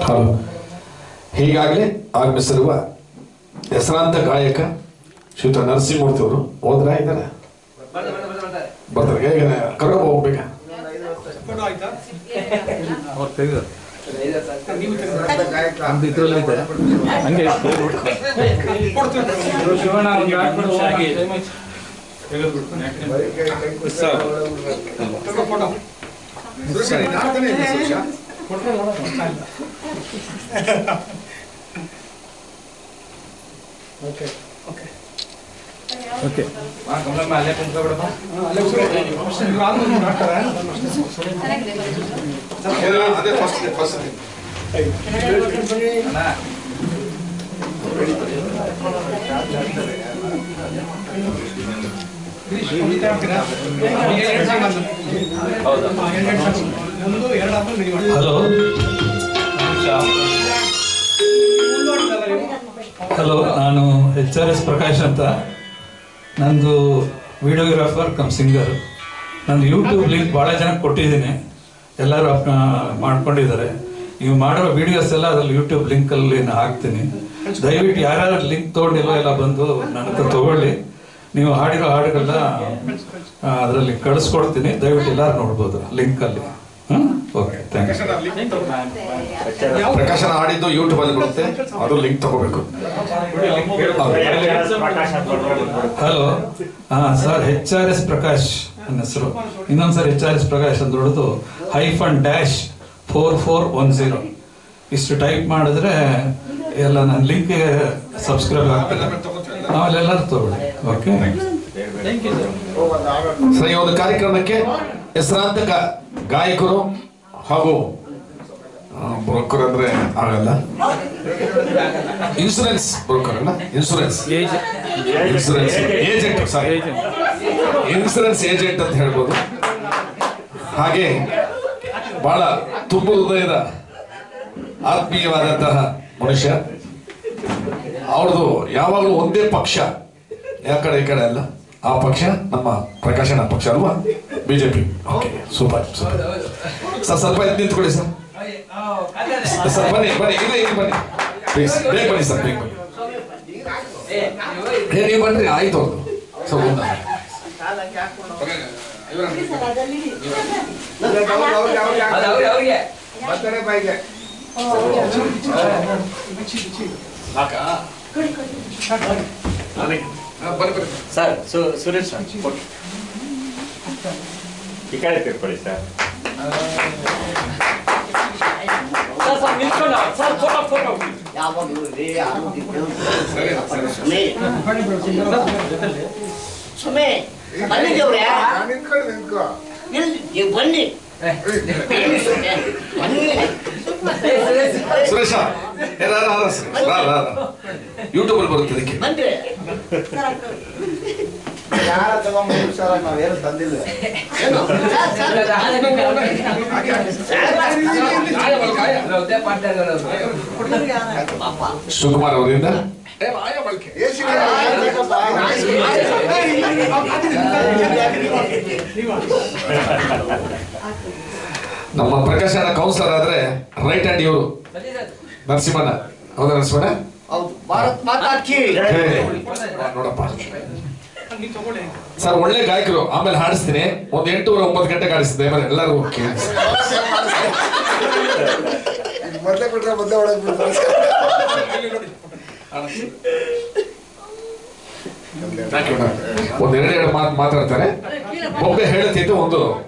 Hello ಹೀಗಾಗಲೇ ಆಗಮಿಸಿರುವ ಹೆಸರಾಂತ ಗಾಯಕ ಶ್ರೀತ ನರಸಿಂಹಮೂರ್ತಿ ಅವರು ಹೋದ್ರ ಇದ್ದಾರೆ? ಬರ್ತಾರೆ. ಹೇಗೆ ಕರ್ಕೊಂಡು ಹೋಗ್ಬೇಕ. ಅವ್ರು ತೆಗೆದು. ನಮ್ದು ಸರ್ ಇದೆ ಹಂಗೆ ಶಿವಣ್ಣ ಒಂದು ಹಾಕ್ಬಿಡು, time ಆಯ್ತು. ಓಕೆ ಅಲ್ಲೇ ಕುಂತ್ಕೊಬಿಡಪ್ಪ ಅದೇ ಫಸ್ಟ್ ಫಸ್ಟ್ ಅಣ್ಣ ಹಲೋ ಹಲೋ ನಾನು ಎಚ್ ಆರ್ ಎಸ್ ಪ್ರಕಾಶ್ ಅಂತ. ನಂದು ವಿಡಿಯೋಗ್ರಾಫರ್ ಕಮ್ ಸಿಂಗರ್ ನಂದು ಯೂಟ್ಯೂಬ್ ಲಿಂಕ್ ಭಾಳ ಜನಕ್ಕೆ ಕೊಟ್ಟಿದ್ದೀನಿ. ಎಲ್ಲರೂ ಅಪ್ ಮಾಡ್ಕೊಂಡಿದ್ದಾರೆ. ನೀವು ಮಾಡಿರೋ ವಿಡಿಯೋಸ್ ಎಲ್ಲ ಅದ್ರಲ್ಲಿ ಯೂಟ್ಯೂಬ್ ಲಿಂಕಲ್ಲಿ ನಾನು ಹಾಕ್ತೀನಿ. ದಯವಿಟ್ಟು ಯಾರ್ಯಾರು ಲಿಂಕ್ ತೊಗೊಂಡಿಲ್ಲ ಎಲ್ಲ ಬಂದು ನನ್ನ ಹತ್ರ ತಗೊಳ್ಳಿ. ನೀವು ಹಾಡಿರೋ ಹಾಡುಗಳನ್ನ ಅದರಲ್ಲಿ ಕಳಿಸ್ಕೊಡ್ತೀನಿ. ದಯವಿಟ್ಟು ಎಲ್ಲರೂ ನೋಡ್ಬೋದು ಲಿಂಕಲ್ಲಿ ಅಲ್ಲಿ. ಓಕೆ ಥ್ಯಾಂಕ್ ಯು ಪ್ರಕಾಶನ ಹಾಡಿದ್ದು ಯೂಟ್ಯೂಬ್ ಅಲ್ಲಿ ಬರುತ್ತೆ. ಅದು ಲಿಂಕ್ ತಗೋಬೇಕು. ಹಲೋ ಹಾ sir H R S Prakash ನನ್ನ ಹೆಸರು. ಇನ್ನೊಂದ್ಸರಿ H H R S Prakash ಅಂತ ಹೊಡೆದು hyphen dash four four one zero ಇಷ್ಟು ಟೈಪ್ ಮಾಡಿದ್ರೆ ಎಲ್ಲ ನನ್ನ ಲಿಂಕ್ ಸಬ್ಸ್ಕ್ರೈಬ್ ಆಗ್ತದೆ. ಎಲ್ಲರೂ ತಗೊಳ್ಳಿ ಓಕೆ ಸರಿ ಈ ಒಂದು ಕಾರ್ಯಕ್ರಮಕ್ಕೆ ಹೆಸರಾಂತ ಗಾಯಕರು ಹಾಗೂ ಬ್ರೋಕರ್ ಅಂದ್ರೆ ಆಗಲ್ಲ. ಇನ್ಸೂರೆನ್ಸ್ ಬ್ರೋಕರ್ ಅಲ್ಲ? Insurance insurance agent sorry insurance agent ಅಂತ ಹೇಳ್ಬೋದು. ಹಾಗೆ ಬಹಳ ತುಂಬ ಹೃದಯದ ಆತ್ಮೀಯವಾದಂತಹ ಮನುಷ್ಯ. ಅವ್ರದ್ದು ಯಾವಾಗಲೂ ಒಂದೇ ಪಕ್ಷ. ಯಾವ ಕಡೆ ಈ ಕಡೆ ಅಲ್ಲ? ಆ ಪಕ್ಷ ನಮ್ಮ ಪ್ರಕಾಶನ ಪಕ್ಷ ಅಲ್ವಾ? ಬಿಜೆಪಿ. ಓಕೆ ಸೂಪರ್ ಸರ್ ಸ್ವಲ್ಪ ಎದ್ದು ನಿಂತ್ಕೊಳ್ಳಿ ಸರ್. ಸರ್ ಬನ್ನಿ ಬನ್ನಿ ಇಲ್ಲ ಇಲ್ಲಿ ಬನ್ನಿ. ಪ್ಲೀಸ್ ಬೇಗ ಬನ್ನಿ ಸರ್ ಬೇಗ ಬನ್ನಿ. ಏ ನೀವು ಬನ್ನಿ ಆಯ್ತು ಅವ್ರದ್ದು ಸ್ವಲ್ಪ ಮುಂದೆ. ಹಾ, ಬನ್ನಿ ಬನ್ನಿ ಸರ್ ಸು- ಸುರೇಶ್ ಸರ್. ಕೊಡಿ. ಈ ಕಡೆ ತಿರ್ಕೊಳ್ಳಿ ಸರ್ ಯಾವಾಗಲೂ ಇದೇ ಆರೋಗ್ಯ ಸರಿ ಸರಿ ಸುಮ್ಮನೆ ಸುಮ್ಮನೆ ಬಂದಿದ್ದೇವ್ರೆ ಎಲ್ಲಿ ಬನ್ನಿ. ಬನ್ನಿ ಸುರೇಶ. ಯೂಟ್ಯೂಬ್ ಅಲ್ಲಿ ಬರುತ್ತೆ ಅದಕ್ಕೆ. ಸುಕುಮಾರ್ ನಾವೇನು ತಂದಿಲ್ಲ. ಶಿವಕುಮಾರ್ ಅವರಿಂದ? ನಮ್ಮ ಪ್ರಕಾಶನ ಕೌನ್ಸಲರ್ ಆದ್ರೆ ರೈಟ್ ಹ್ಯಾಂಡ್ ಇವರು. ನರಸಿಂಹಣ್ಣ. ಹೌದಾ ನರಸಿಂಹಣ್ಣ? ನೋಡಪ್ಪ. ಸರ್ ಒಳ್ಳೆ ಗಾಯಕರು. ಆಮೇಲೆ ಹಾಡಿಸ್ತೀನಿ. ಒಂದ್ ಎಂಟೂವರೆ ಒಂಬತ್ತು ಗಂಟೆಗೆ ಹಾಡಿಸ್ತೀನಿ ಆಮೇಲೆ ಎಲ್ಲರೂ ಓಕೆ ಮೊದಲೇ ಬಿಟ್ರೆ ಮೊದಲೇ ಒಳಗೆ ಒಂದ್ ಎರಡು ಎರಡು ಮಾತು ಮಾತಾಡ್ತಾರೆ. ಒಬ್ಬ ಹೇಳುತ್ತಿದ್ದು ಒಂದು.